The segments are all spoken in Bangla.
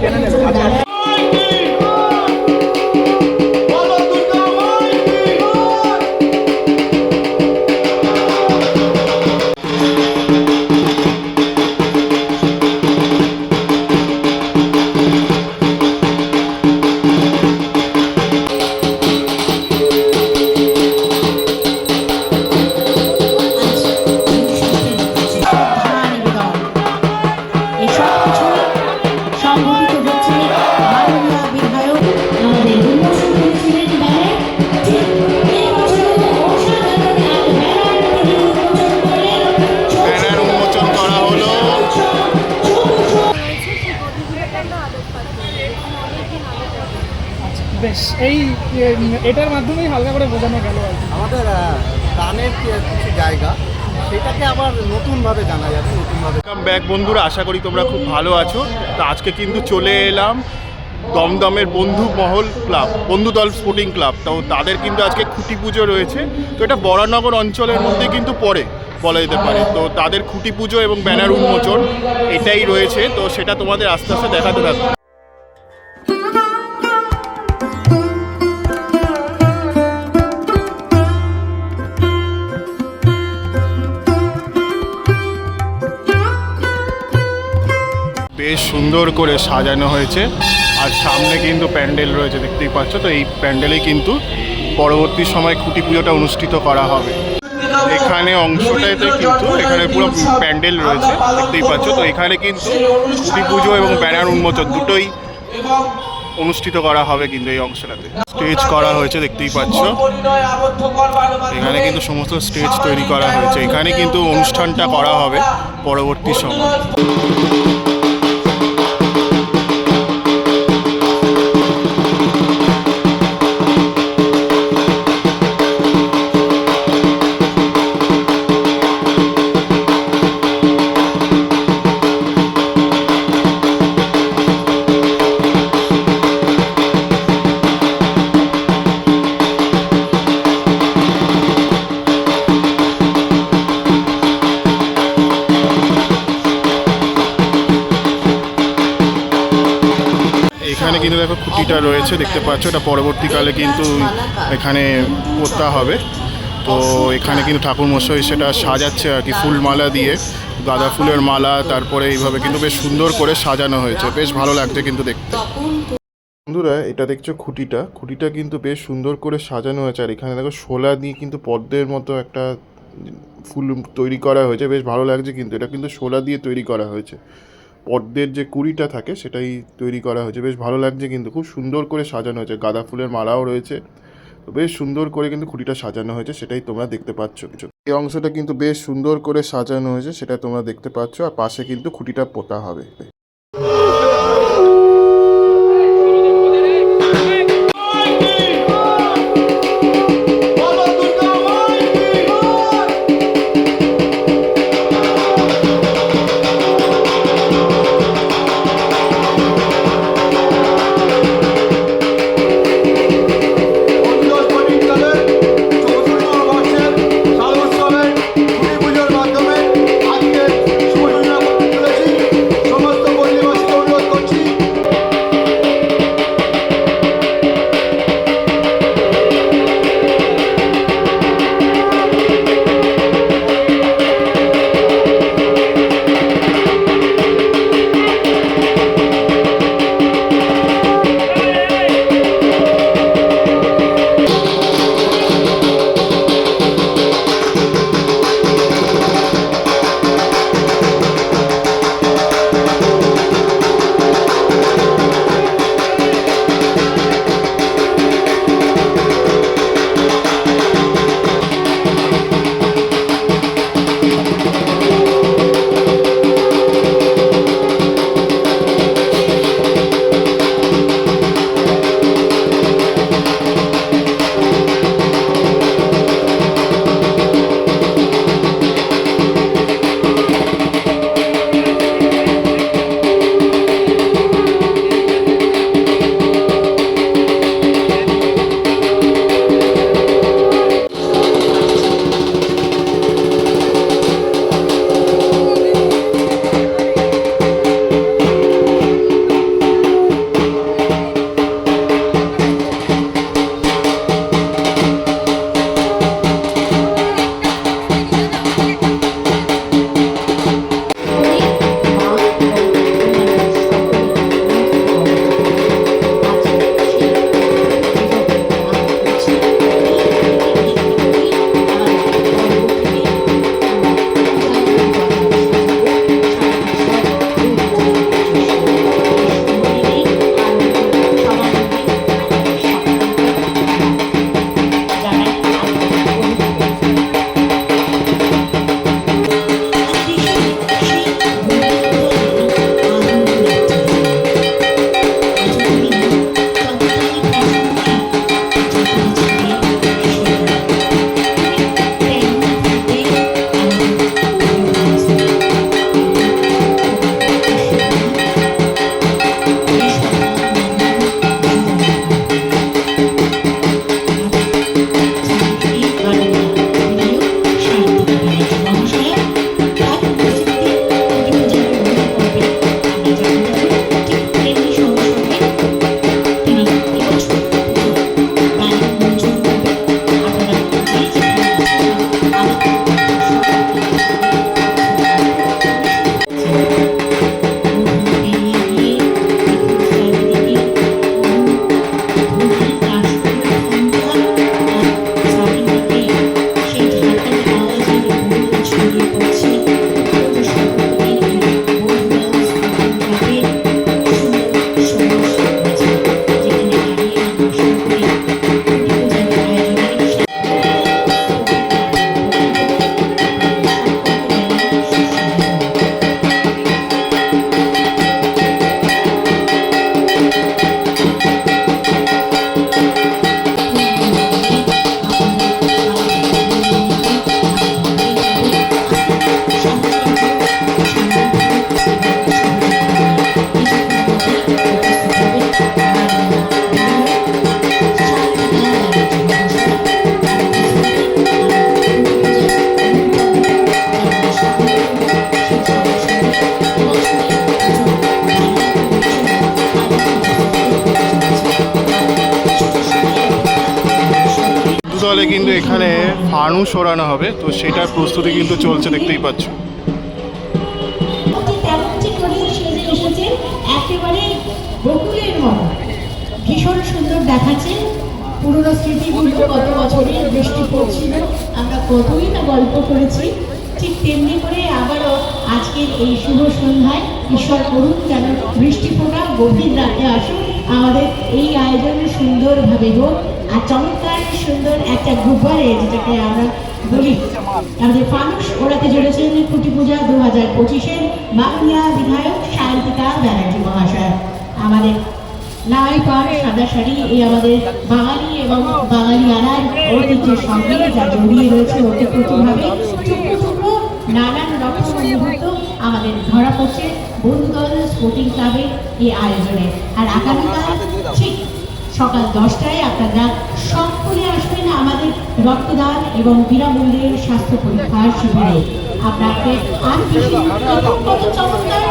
And. এটার মাধ্যমেই হালকা করে বোঝানো গেল আমাদের গানের কিছু জায়গা সেটাকে আবার নতুনভাবে জানা যাবে নতুনভাবে ব্যাক বন্ধুরা আশা করি তোমরা খুব ভালো আছো। তো আজকে কিন্তু চলে এলাম দমদমের বন্ধু মহল ক্লাব বন্ধু দল স্পোর্টিং ক্লাব। তো তাদের কিন্তু আজকে খুঁটি পুজো রয়েছে। তো এটা বরানগর অঞ্চলের মধ্যে কিন্তু পড়ে বলা যেতে পারে। তো তাদের খুঁটি পুজো এবং ব্যানার উন্মোচন এটাই রয়েছে। তো সেটা তোমাদের আস্তে আস্তে দেখাতে থাকবে বেশ সুন্দর করে সাজানো হয়েছে। আর সামনে কিন্তু প্যান্ডেল রয়েছে, দেখতেই পাচ্ছ। তো এই প্যান্ডেলেই কিন্তু পরবর্তী সময় খুঁটি পুজোটা অনুষ্ঠিত করা হবে। এখানে অংশটাতে কিন্তু এখানে পুরো প্যান্ডেল রয়েছে, দেখতেই পাচ্ছ। তো এখানে কিন্তু খুঁটি পুজো এবং ব্যানার উন্মোচন দুটোই অনুষ্ঠিত করা হবে কিন্তু এই অংশটাতে। স্টেজ করা হয়েছে, দেখতেই পাচ্ছ। এখানে কিন্তু সমস্ত স্টেজ তৈরি করা হয়েছে। এখানে কিন্তু অনুষ্ঠানটা করা হবে পরবর্তী সময়। রয়েছে, দেখতে পাচ্ছ, এটা পরবর্তীকালে কিন্তু এখানে করতে হবে। তো এখানে কিন্তু ঠাকুর মশাই সেটা সাজাচ্ছে আর কি ফুল মালা দিয়ে, গাঁদা ফুলের মালা, তারপরে এইভাবে কিন্তু বেশ সুন্দর করে সাজানো হয়েছে। বেশ ভালো লাগছে কিন্তু দেখতে। বন্ধুরা, এটা দেখছ খুঁটিটা। খুঁটিটা কিন্তু বেশ সুন্দর করে সাজানো হয়েছে। আর এখানে দেখো শোলা দিয়ে কিন্তু পদ্মের মতো একটা ফুল তৈরি করা হয়েছে। বেশ ভালো লাগছে কিন্তু, এটা কিন্তু শোলা দিয়ে তৈরি করা হয়েছে। পদ্মের যে কুড়িটা থাকে সেটাই তৈরি করা হয়েছে। বেশ ভালো লাগছে কিন্তু, খুব সুন্দর করে সাজানো হয়েছে। গাঁদা ফুলের মালাও রয়েছে। তো বেশ সুন্দর করে কিন্তু খুঁটিটা সাজানো হয়েছে, সেটাই তোমরা দেখতে পাচ্ছ কিছু। এই অংশটা কিন্তু বেশ সুন্দর করে সাজানো হয়েছে, সেটা তোমরা দেখতে পাচ্ছ। আর পাশে কিন্তু খুঁটিটা পোতা হবে। হলে কিন্তু এখানে ফানুস ওড়ানো হবে, তো সেটার প্রস্তুতি কিন্তু চলছে, দেখতেই পাচ্ছ। ভীষণ সুন্দর দেখাচ্ছে। পুরনো স্মৃতিগুলো কত বছরের বৃষ্টি পড়ছিল। আমরা কতই না গল্প করেছি, ঠিক তেমনি করে আবারও আজকের এই শুভ সন্ধ্যায় ঈশ্বর করুন যেন বৃষ্টি ফোটা গভীর রাতে আসুন। আমাদের এই আয়োজন সুন্দরভাবে হোক আর চমৎকার সুন্দর একটা গুব্বারে যেটাকে আমরা বলি আমাদের ফানুস ওড়াতে চলেছেন খুঁটি পূজা দু হাজার পঁচিশের বাংলা বিধায়ক শান্তিকা ব্যানার্জি মহাশয়। আমাদের লাই পাড় সাদা শাড়ি এই আমাদের বাঙালি এবং বাঙালি আনার ঐতিহ্যের সঙ্গে যা জড়িয়ে রয়েছে ওতপ্রোতভাবে টুকরো টুকরো নানান রকম মুহূর্ত আমাদের ধরা পড়ছে। বন্ধুদল স্পোর্টিং ক্লাবের এই আয়োজনে। আর আগামীকাল ঠিক সকাল দশটায় আপনারা সকলে আসবেন আমাদের রক্তদান এবং বিনামূল্যের স্বাস্থ্য পরীক্ষার শিবিরে। আপনাকে আর বেশি কত চমৎকার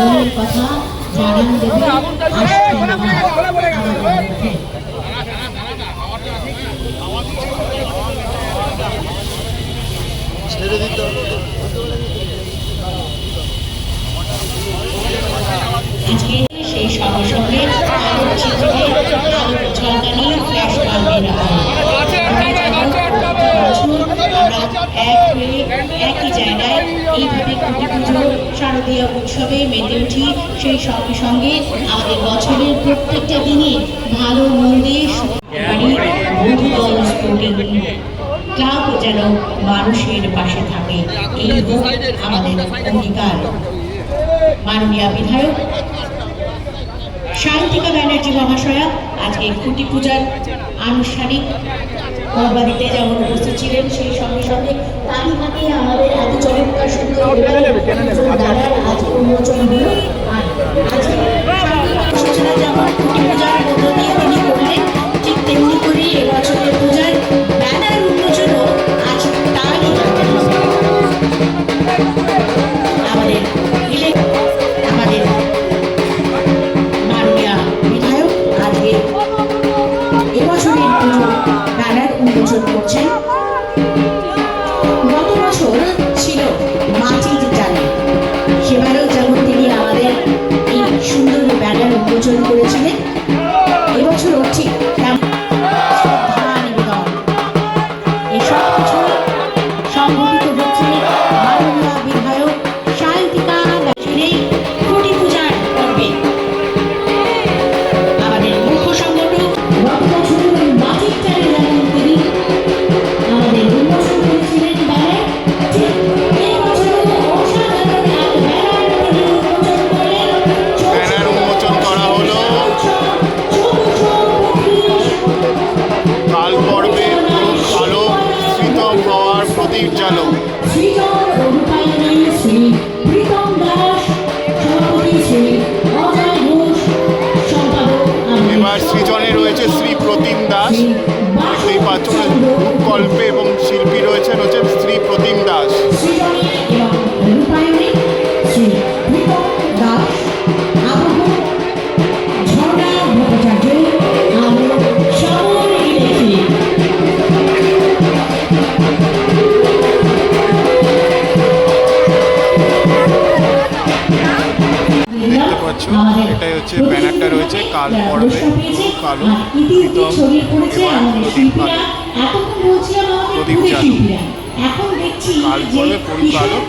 আমাদের কথা জানান দেবে ফ্ল্যাশ বাল্বের একই জায়গায় এইভাবে শারদীয় উৎসবে মেতে উঠি সেই সঙ্গে সঙ্গে আমাদের বছরের প্রত্যেকটা দিনে ভালো মন্দে বন্ধুদল স্পোর্টিং। ক্লাব যেন মানুষের পাশে থাকে। এই আমাদের অঙ্গীকার। মাননীয় বিধায়ক শান্তিকা ব্যানার্জি মহাশয়া, আজকে খুঁটি পূজার আনুষ্ঠানিক করবাদিতে যেমন উপস্থিত ছিলেন, সেই সঙ্গে সঙ্গে তারই হাতে আমাদের এত চমৎকার সুন্দর আজকে উন্মোচন হলো। সৃজনে রয়েছে শ্রী প্রতিম দাস। দেখতেই পাচ্ছ গল্পে এবং শিল্পী রয়েছেন হচ্ছেন শ্রী প্রতিম দাস। এটাই হচ্ছে ব্যানারটা রয়েছে কাল পর্বে কালো প্রীতম এবার প্রদীপ আলো প্রদীপ চালু। এখন দেখছি কাল যে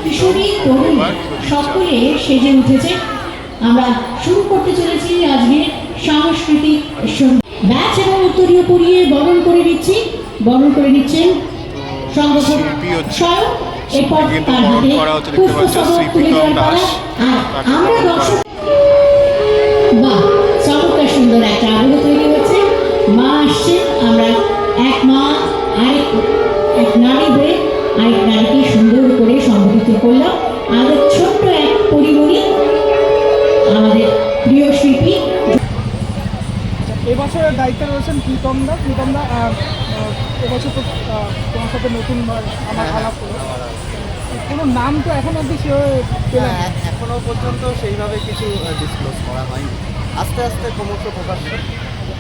কিশোরী তরুণ প্রদীপ চালু। সকলে সেজে উঠেছে। আমরা শুরু করতে চলেছি আজকে সাংস্কৃতিক ব্যাচ এবং উত্তরীয় পরিয়ে বরণ করে নিচ্ছি। বরণ করে নিচ্ছেন সংগঠক স্বয়ং। এরপর তার হাতে করা হচ্ছে পুষ্পস্তবক তুলে দেওয়ার পালা। আর আমরা দর্শক বাহ চমৎকার সুন্দর একটা আবহ তৈরি হচ্ছে। মা আসছে আমরা এক মা আরেক এক নারী হয়ে আরেক নারীকে সুন্দর করে সংগঠিত করলাম। আমাদের ছোট্ট এক পরিমণি আমাদের প্রিয় শিল্পী। এবছরের দায়িত্বে রয়েছেন প্রীতম দা প্রীতম দা আহ, আহ, এবছর তো তোমার সাথে নতুন আমার আলাপ হলো। কোনো নাম তো এখন অবধি সেভাবে পেলাম না। হ্যাঁ, এখনও পর্যন্ত সেইভাবে কিছু ডিসক্লোজ করা হয়নি। আস্তে আস্তে ক্রমশ প্রকাশ্য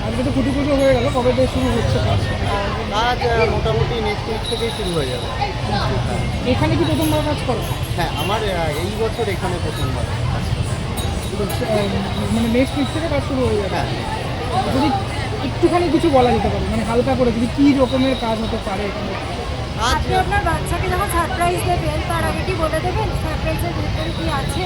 আজকে তো কুটি পুজো হয়ে গেল কবে থেকে শুরু হচ্ছে? কাজ মোটামুটি নেক্সট উইক থেকেই শুরু হয়ে যাবে। এখানে কি প্রথমবার কাজ করো? হ্যাঁ আমার এই বছর এখানে প্রথমবার মানে নেক্সট উইক থেকে কাজ শুরু হয়ে যাবে? হ্যাঁ। যদি একটুখানি কিছু বলা যেতে পারে মানে হালকা করে যদি কী রকমের কাজ হতে পারে এখানে। আপনি আপনার বাচ্চাকে যখন সারপ্রাইজ দেবেন তার আগে কি বলে দেবেন? সারপ্রাইজের ভেতরে কি আছে?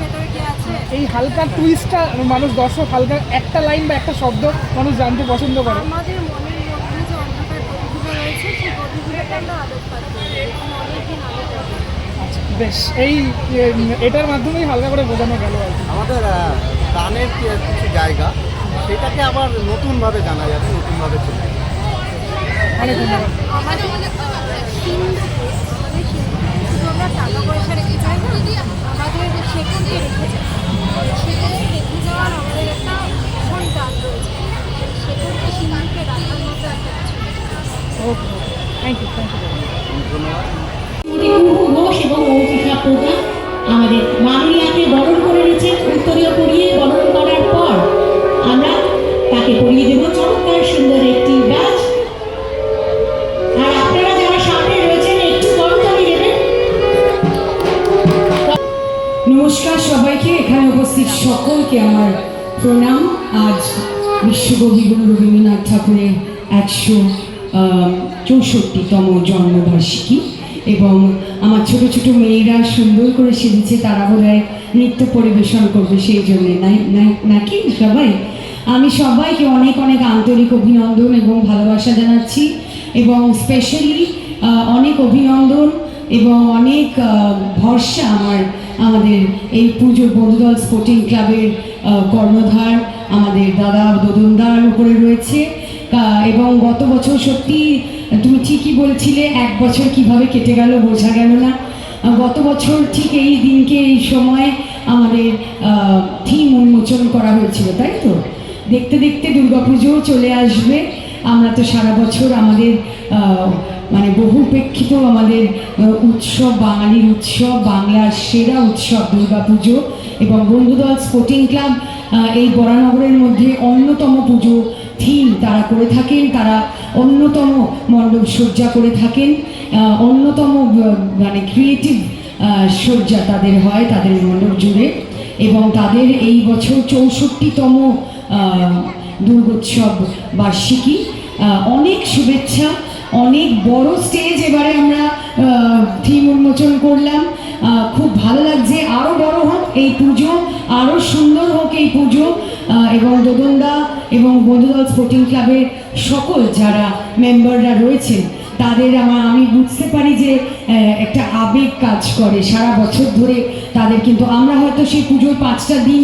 ভেতরে কি আছে? এই হালকা টুইস্টটা মানুষ দর্শক হালকা একটা লাইন বা একটা শব্দ মানুষ জানতে পছন্দ করে। আমাদের মনের মধ্যে যে অন্ধকার গতিগুলো রয়েছে সেই গতিগুলোকে আমরা আলোক পাচ্ছি অনেকদিন আলো আচ্ছা বেশ এই এটার মাধ্যমেই হালকা করে বোঝানো গেল আর কি। আমাদের প্রাণের কিছু জায়গা সেটাকে আবার নতুনভাবে জানা যাবে নতুনভাবে চলে যাবে অনেক ধন্যবাদ। আমাদের পয়সা রেখে যাই না আমাদের যাই শেকড়কে রেখে যাওয়ার আমাদের একটা ভীষণ টান রয়েছে শেকড়কে সিন্ধুকে রাখার মতো একটা okay thank you thank you Ghosh এবং অঙ্কিকা প্রধান আমাদের বরণ করে নিয়েছেন উত্তরীয় পরিয়ে বরণ করার পর আমরা তাকে পরিয়ে দেব চমৎকার সুন্দর একটি নমস্কার সবাইকে, এখানে উপস্থিত সকলকে আমার প্রণাম। আজ বিশ্বকবি গুরু রবীন্দ্রনাথ ঠাকুরের একশো চৌষট্টিতম জন্মবার্ষিকী এবং আমার ছোট ছোট মেয়েরা সুন্দর করে সেজেছে, তারা বোধহয় নৃত্য পরিবেশন করবে সেই জন্যে নাকি সবাই? আমি সবাইকে অনেক অনেক আন্তরিক অভিনন্দন এবং ভালোবাসা জানাচ্ছি এবং স্পেশালি অনেক অভিনন্দন এবং অনেক ভরসা আমার আমাদের এই পুজোর বন্ধুদল স্পোর্টিং ক্লাবের কর্ণধার আমাদের দাদা দোদনদার উপরে রয়েছে। এবং গত বছর সত্যি তুমি ঠিকই বলছিলে, এক বছর কীভাবে কেটে গেল বোঝা গেল না। গত বছর ঠিক এই দিনকে, এই সময় আমাদের থিম উন্মোচন করা হয়েছিল, তাই তো? দেখতে দেখতে দুর্গাপুজোও চলে আসবে। আমরা তো সারা বছর আমাদের মানে বহুপেক্ষিত আমাদের উৎসব, বাঙালির উৎসব, বাংলার সেরা উৎসব, দুর্গাপুজো এবং বন্ধুদল স্পোর্টিং ক্লাব এই বরানগরের মধ্যে অন্যতম পুজো থিম তারা করে থাকেন। তারা অন্যতম মণ্ডপ সজ্জা করে থাকেন। অন্যতম মানে ক্রিয়েটিভ সজ্জা তাদের হয় তাদের মণ্ডপ জুড়ে এবং তাদের এই বছর চৌষট্টিতম দুর্গোৎসব বার্ষিকী। অনেক শুভেচ্ছা অনেক বড় স্টেজ এবারে আমরা থিম উন্মোচন করলাম। খুব ভালো লাগছে। আরও বড় হোক এই পুজো আরও সুন্দর হোক এই পুজো। এবং দোদনদা এবং বন্ধুদল স্পোর্টিং ক্লাবের সকল যারা মেম্বাররা রয়েছেন, তাদের আমার আমি বুঝতে পারি যে একটা আবেগ কাজ করে। সারা বছর ধরে তাদের কিন্তু আমরা হয়তো সেই পুজোর পাঁচটা দিন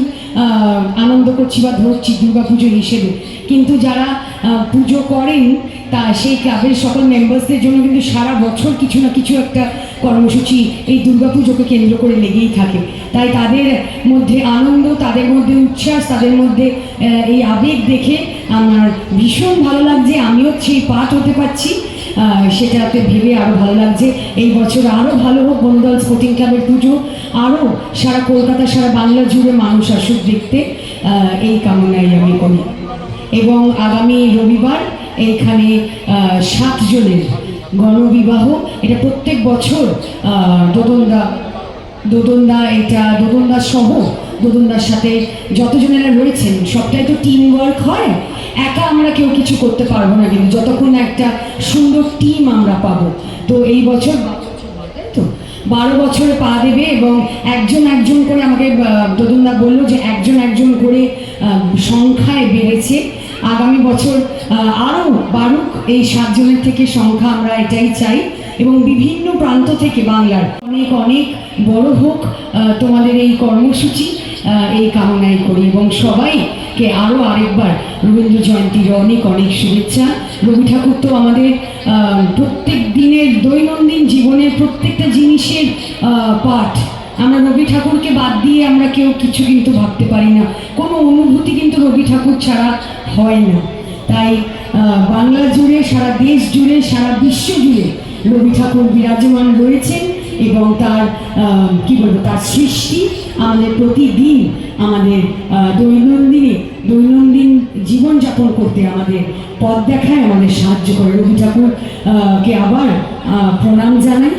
আনন্দ করছি বা ধরছি দুর্গা পুজো হিসেবে। কিন্তু যারা পুজো করেন, তা সেই ক্লাবের সকল মেম্বার্সদের জন্য কিন্তু সারা বছর কিছু না কিছু একটা কর্মসূচি এই দুর্গা পুজোকে কেন্দ্র করে লেগেই থাকে। তাই তাদের মধ্যে আনন্দ, তাদের মধ্যে উচ্ছ্বাস, তাদের মধ্যে এই আবেগ দেখে আমার ভীষণ ভালো লাগছে। আমিও সেই পাঠ হতে পারছি। সেটাতে ভেবে আরও ভালো লাগছে। এই বছর আরও ভালো হোক বন্ধুদল স্পোর্টিং ক্লাবের পুজো। আরও সারা কলকাতা, সারা বাংলা জুড়ে মানুষ আসুক দেখতে এই কামনাই আমি করি। এবং আগামী রবিবার এইখানে সাতজনের গণবিবাহ, এটা প্রত্যেক বছর দোদনদা দোদনদা এটা, দোদনদা সহ দোদনদার সাথে যতজনেরা রয়েছেন, সবটাই তো টিম ওয়ার্ক হয়। একা আমরা কেউ কিছু করতে পারব না কিন্তু, যতক্ষণ একটা সুন্দর টিম আমরা পাবো। তো এই বছর বারো বছরে পা দেবে এবং একজন একজন করে আমাকে দোদনদা বলল যে একজন একজন করে সংখ্যায় বেড়েছে। আগামী বছর আরও বারুক এই সাতজনের থেকে সংখ্যা আমরা এটাই চাই। এবং বিভিন্ন প্রান্ত থেকে বাংলার অনেক অনেক বড় হোক তোমাদের এই কর্মসূচি। এই কামনাই করি এবং সবাইকে আরও আরেকবার রবীন্দ্র জয়ন্তীর অনেক অনেক শুভেচ্ছা। রবি ঠাকুর তো আমাদের প্রত্যেক দিনের দৈনন্দিন জীবনের প্রত্যেকটা জিনিসের পাঠ। আমরা রবি ঠাকুরকে বাদ দিয়ে আমরা কেউ কিছু কিন্তু ভাবতে পারি না। কোনো অনুভূতি কিন্তু রবি ঠাকুর ছাড়া হয় না। তাই বাংলা জুড়ে, সারা দেশ জুড়ে, সারা বিশ্ব জুড়ে রবি ঠাকুর বিরাজমান রয়েছেন এবং তার কি বলব, তার সৃষ্টি আমাদের প্রতিদিন আমাদের দৈনন্দিনে, দৈনন্দিন জীবনযাপন করতে আমাদের পথ দেখায়, আমাদের সাহায্য করে। রবি ঠাকুর কে আবার প্রণাম জানাই।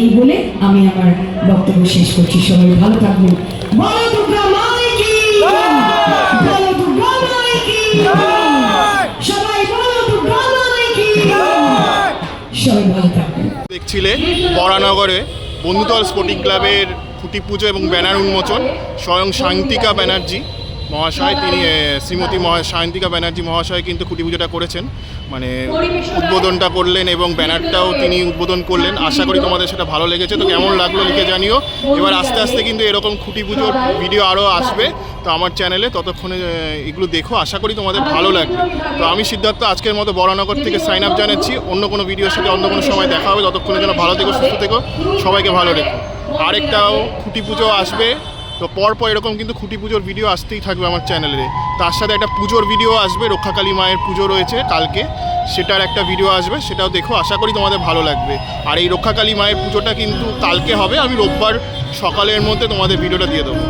এই বলে আমি আমার বক্তব্য শেষ করছি। সবাই ভালো থাকবেন মাই সবাই ভালো বরানগরে বন্ধুদল স্পোর্টিং ক্লাবের খুঁটি পুজো এবং ব্যানার উন্মোচন, স্বয়ং শান্তিকা ব্যানার্জি মহাশয়, তিনি শ্রীমতী শান্তিকা ব্যানার্জি মহাশয় কিন্তু খুঁটি পুজোটা করেছেন। মানে উদ্বোধনটা করলেন এবং ব্যানারটাও তিনি উদ্বোধন করলেন। আশা করি তোমাদের সেটা ভালো লেগেছে। তো কেমন লাগল লিখে জানিও। এবার আস্তে আস্তে কিন্তু এরকম খুঁটি পুজোর ভিডিও আরও আসবে। তো আমার চ্যানেলে ততক্ষণে এগুলো দেখো। আশা করি তোমাদের ভালো লাগবে। তো আমি সিদ্ধার্থ আজকের মতো বরানগর থেকে সাইন আপ জানাচ্ছি। অন্য কোনো ভিডিওর সাথে অন্য কোনো সময় দেখা হবে। ততক্ষণে যেন ভালো থেকো, সুস্থ থেকো। সবাইকে ভালো রেখো। আরেকটাও খুঁটি পুজো আসবে। তো পরপর এরকম কিন্তু খুঁটি পুজোর ভিডিও আসতেই থাকবে আমার চ্যানেলে তার সাথে একটা পুজোর ভিডিও আসবে, রক্ষাকালী মায়ের পুজো রয়েছে কালকে। সেটার একটা ভিডিও আসবে, সেটাও দেখো, আশা করি তোমাদের ভালো লাগবে। আর এই রক্ষাকালী মায়ের পুজোটা কিন্তু কালকে হবে, আমি রোববার সকালের মধ্যে তোমাদের ভিডিওটা দিয়ে দেবো।